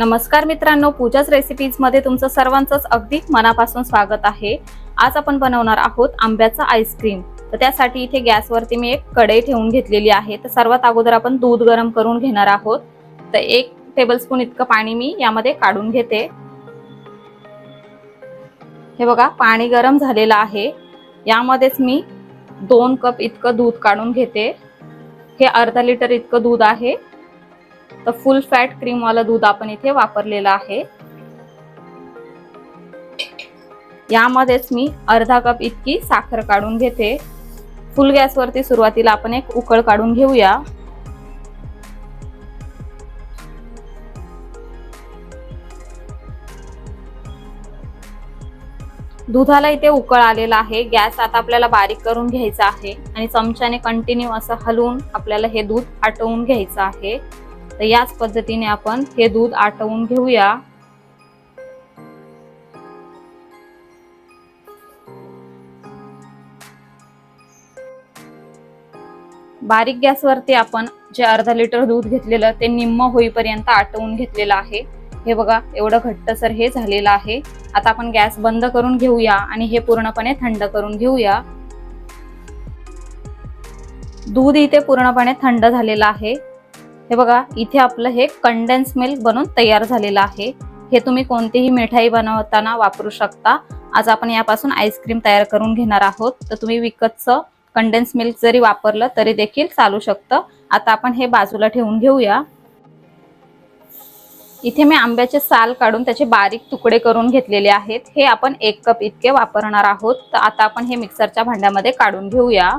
नमस्कार मित्रांनो पूजाच रेसिपीजमध्ये तुमचं सर्वांचंच अगदी मनापासून स्वागत आहे. आज आपण बनवणार आहोत आंब्याचा आईस्क्रीम तर त्यासाठी इथे गॅसवरती मी एक कढई ठेवून घेतलेली आहे. तर सर्वात अगोदर आपण दूध गरम करून घेणार आहोत. तर एक टेबलस्पून इतकं पाणी मी यामध्ये काढून घेते. हे बघा पाणी गरम झालेलं आहे. यामध्येच मी दोन कप इतकं दूध काढून घेते. हे अर्धा लिटर इतकं दूध आहे. तर फुल फॅट क्रीम वाला दूध आपण इथे वापरलेलं आहे. यामध्येच मी अर्धा कप इतकी साखर काढून घेते. फुल गॅसवरती सुरुवातीला आपण एक उकळ काढून घेऊया. दुधाला इथे उकळ आलेला आहे. गॅस आता आपल्याला बारीक करून घ्यायचा आहे आणि चमच्याने कंटिन्यू असं हलवून आपल्याला हे दूध आटवून घ्यायचं आहे. तर याच पद्धतीने आपण हे दूध आटवून घेऊया. बारीक गॅसवरती आपण जे अर्धा लिटर दूध घेतलेलं ते निम्म होईपर्यंत आटवून घेतलेलं आहे. हे बघा एवढं घट्टसर हे झालेलं आहे. आता आपण गॅस बंद करून घेऊया आणि हे पूर्णपणे थंड करून घेऊया. दूध इथे पूर्णपणे थंड झालेलं आहे. हे बघा इथे आपलं हे कंडेन्स मिल्क बनून तयार झालेलं आहे. हे तुम्ही कोणतीही मिठाई बनवताना वापरू शकता. आज आपण यापासून आईस्क्रीम तयार करून घेणार आहोत. तर तुम्ही विकतचं कंडेन्स मिल्क जरी वापरलं तरी देखील चालू शकतं. आता आपण हे बाजूला ठेवून घेऊया. इथे मी आंब्याचे साल काढून त्याचे बारीक तुकडे करून घेतलेले आहेत. हे आपण एक कप इतके वापरणार आहोत. तर आता आपण हे मिक्सरच्या भांड्यामध्ये काढून घेऊया.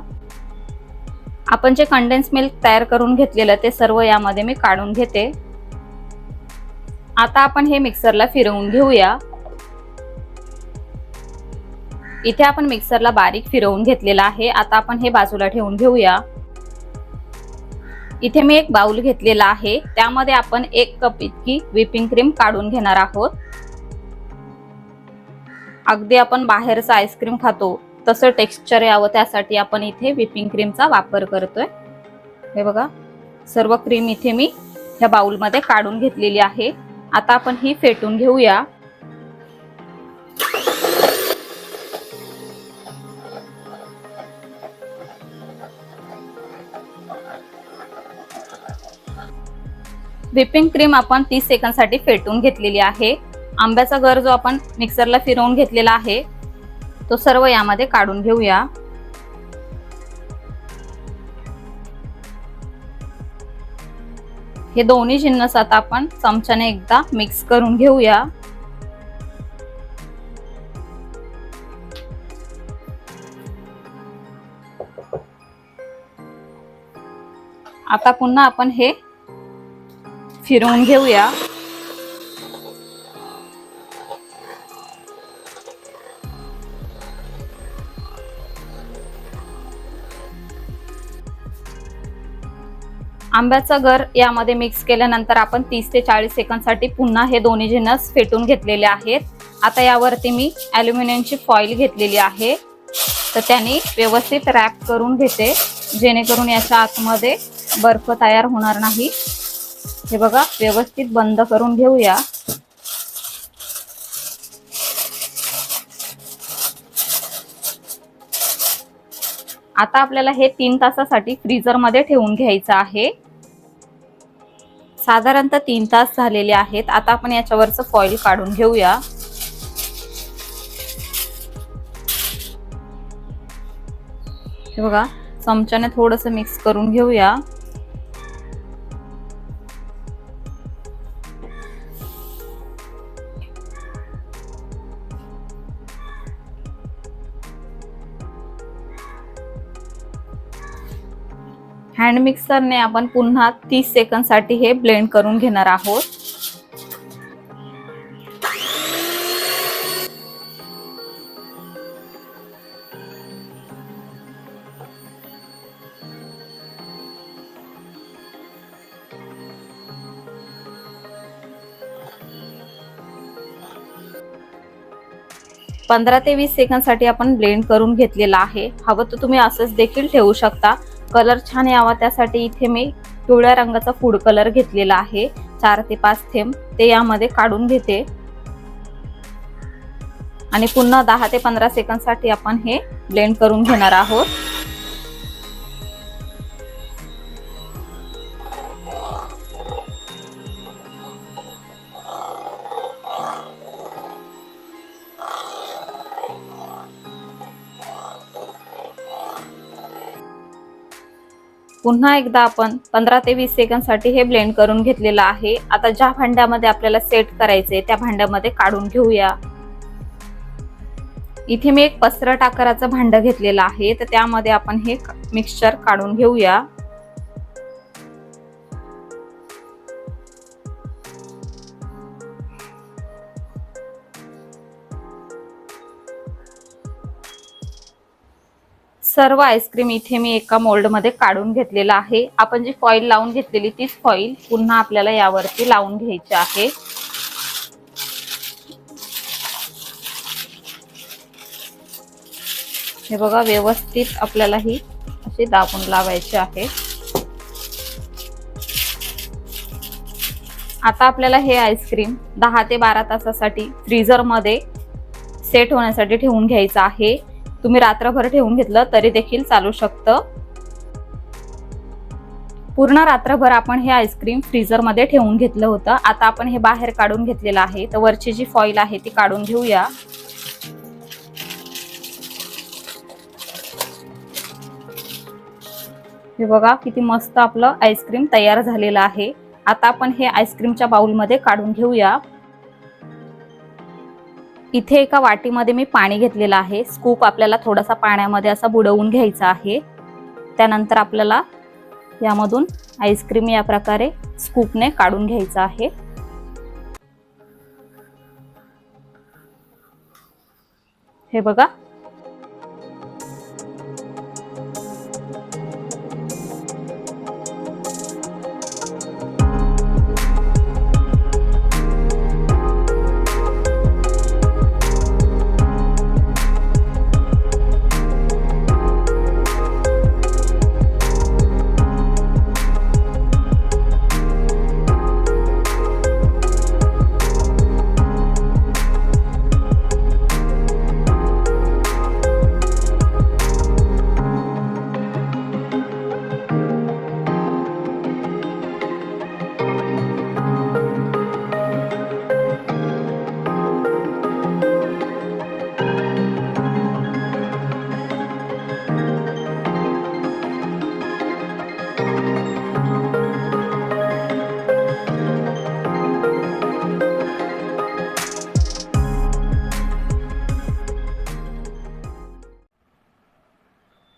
आपण जे कंडेन्स मिल्क तयार करून घेतलेलं ते सर्व यामध्ये मी काढून घेते. आता आपण हे मिक्सरला फिरवून घेऊया. इथे आपण मिक्सरला बारीक फिरवून घेतलेला आहे. आता आपण हे बाजूला ठेवून घेऊया. इथे मी एक बाउल घेतलेला आहे. त्यामध्ये आपण एक कप इतकी व्हिपिंग क्रीम काढून घेणार आहोत. अगदी आपण बाहेरचं आईस्क्रीम खातो. तसं टेक्स्चर यावं त्यासाठी आपण इथे व्हिपिंग क्रीमचा वापर करतोय. हे बघा सर्व क्रीम इथे मी ह्या बाउलमध्ये काढून घेतलेली आहे. आता आपण ही फेटून घेऊया. व्हिपिंग क्रीम आपण तीस सेकंदसाठी फेटून घेतलेली आहे. आंब्याचा गर जो आपण मिक्सरला फिरवून घेतलेला आहे तो सर्व यामध्ये काढून घेऊया. हे दोन्ही जिन्नस आता आपण चमच्याने एकदा मिक्स करून घेऊया. आता पुन्हा आपण हे फिरवून घेऊया. आंब्याचा गर यामध्ये मिक्स केल्यानंतर आपण तीस ते चाळीस सेकंदसाठी पुन्हा हे दोन्ही जिनस फेटून घेतलेले आहेत. आता यावरती मी ॲल्युमिनियमची फॉईल घेतलेली आहे. तर त्याने व्यवस्थित रॅप करून घेते. जेणेकरून याच्या आतमध्ये बर्फ तयार होणार नाही. हे बघा व्यवस्थित बंद करून घेऊया. आता आपल्याला हे तीन तासासाठी फ्रीजरमध्ये ठेवून घ्यायचं आहे. साधारणतः तीन तास झालेले आहेत. आता आपण याच्यावरचं फॉईल काढून घेऊया. हे बघा चमच्याने थोडंसं मिक्स करून घेऊया. हँड मिक्सरने आपण पुन्हा तीस सेकंदसाठी हे ब्लेंड करून घेणार आहोत. पंधरा ते वीस सेकंदसाठी आपण ब्लेंड करून घेतलेला आहे. हवं तर तुम्ही असंच देखील ठेवू शकता. कलर छान यावा त्यासाठी इथे मी पिवळ्या रंगाचा फूड कलर घेतलेला आहे. चार ते पाच थेंब ते यामध्ये काढून घेते. आणि पुन्हा दहा ते पंधरा सेकंदसाठी आपण हे ब्लेंड करून घेणार आहोत. पुन्हा एकदा आपण पंधरा ते वीस सेकंदसाठी हे ब्लेंड करून घेतलेलं आहे. आता ज्या भांड्यामध्ये आपल्याला सेट करायचे त्या भांड्यामध्ये काढून घेऊया. इथे मी एक पसरट आकाराचं भांड घेतलेलं आहे. तर त्यामध्ये आपण हे मिक्सचर काढून घेऊया. सर्व आईस्क्रीम इथे मी एका मोल्डमध्ये काढून घेतलेला आहे. आपण जी फॉईल लावून घेतलेली तीच फॉईल पुन्हा आपल्याला यावरती लावून घ्यायची आहे. हे बघा व्यवस्थित आपल्याला ही अशी दाबून लावायची आहे. आता आपल्याला हे आईस्क्रीम दहा ते बारा तासासाठी फ्रीझरमध्ये सेट होण्यासाठी ठेवून घ्यायचं आहे. तुम्ही रात्रभर ठेवून घेतलं तरी देखील चालू शकतं. पूर्ण रात्रभर आपण हे आईस्क्रीम फ्रीजरमध्ये ठेवून घेतलं होतं. आता आपण हे बाहेर काढून घेतलेलं आहे. तर वरची जी फॉईल आहे ती काढून घेऊया. हे बघा किती मस्त आपलं आईस्क्रीम तयार झालेलं आहे. आता आपण हे आईस्क्रीमच्या बाउलमध्ये काढून घेऊया. इथे एका वाटीमध्ये मी पाणी घेतलेलं आहे. स्कूप आपल्याला थोडासा पाण्यामध्ये असा बुडवून घ्यायचा आहे. त्यानंतर आपल्याला यामधून आईस्क्रीम या प्रकारे स्कूपने काढून घ्यायचा आहे. हे बघा.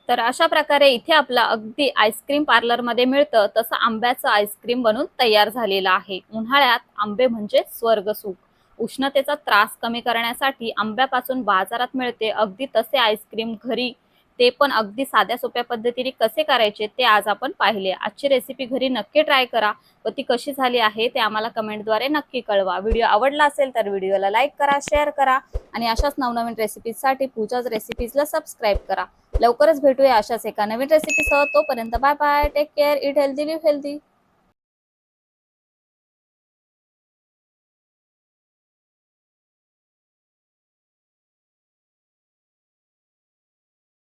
तर अशा प्रकारे इथे आपलं अगदी आईस्क्रीम पार्लरमध्ये मिळतं. तसं आंब्याचं आईस्क्रीम बनून तयार झालेलं आहे. उन्हाळ्यात आंबे म्हणजे स्वर्गसुख उष्णतेचा त्रास कमी करण्यासाठी आंब्यापासून बाजारात मिळते. अगदी तसे आईस्क्रीम घरी ते पण अगदी साध्या सोप्या पद्धतीने कसे करायचे ते आज आपण पाहिले. आजची रेसिपी घरी नक्की ट्राय करा. व ती कशी झाली आहे ते आम्हाला कमेंटद्वारे नक्की कळवा. व्हिडिओ आवडला असेल तर व्हिडिओला लाईक करा शेअर करा आणि अशाच नवनवीन रेसिपीजसाठी पूजाच रेसिपीजला सबस्क्राईब करा. लवकरच भेटूया अशाच एका नवीन रेसिपीसह तोपर्यंत bye bye take care eat healthy live healthy